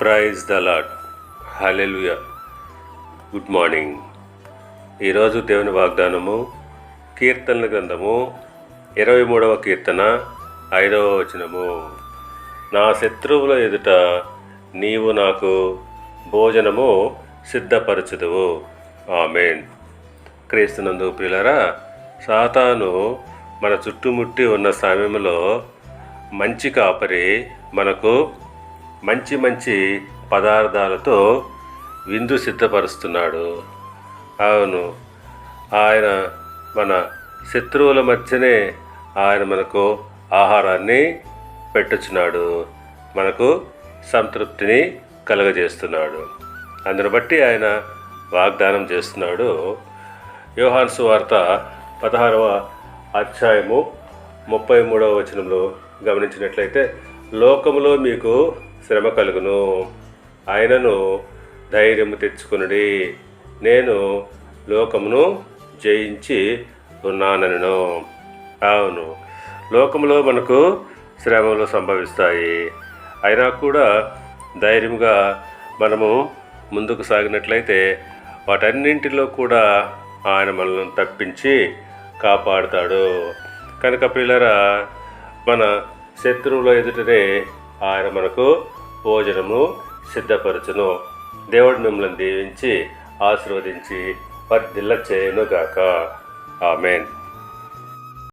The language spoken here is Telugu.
Praise the Lord hallelujah good morning ఈరోజు దేవుని వాగ్దానము కీర్తనల గ్రంథము ఇరవై మూడవ కీర్తన ఐదవ వచనము. నా శత్రువుల ఎదుట నీవు నాకు భోజనము సిద్ధపరచుదువు. ఆమెన్. క్రీస్తునందు ప్రియులరా సాతాను మన చుట్టుముట్టి ఉన్న సమయంలో మంచి కాపరి మనకు మంచి మంచి పదార్థాలతో విందు సిద్ధపరుస్తున్నాడు. అవును ఆయన మన శత్రువుల మధ్యనే ఆయన మనకు ఆహారాన్ని పెట్టుచున్నాడు. మనకు సంతృప్తిని కలగజేస్తున్నాడు. అందును బట్టి ఆయన వాగ్దానం చేస్తున్నాడు. యోహాన్ సువార్త పదహారవ అధ్యాయము ముప్పై మూడవ వచనంలో గమనించినట్లయితే లోకములో మీకు శ్రమ కలుగును. ఆయనను ధైర్యము తెచ్చుకునుడి. నేను లోకమును జయించి ఉన్నానను అవును లోకంలో మనకు శ్రమలు సంభవిస్తాయి. అయినా కూడా ధైర్యంగా మనము ముందుకు సాగినట్లయితే వాటన్నింటిలో కూడా ఆయన మనల్ని తప్పించి కాపాడుతాడు. కనుక పిల్లరా మన శత్రువుల ఎదుటనే ఆయన మనకు భోజనము సిద్ధపరచును. దేవుడు మిమ్మల్ని దీవించి ఆశీర్వదించి వర్ధిల్ల చేయనుగాక ఆమెన్.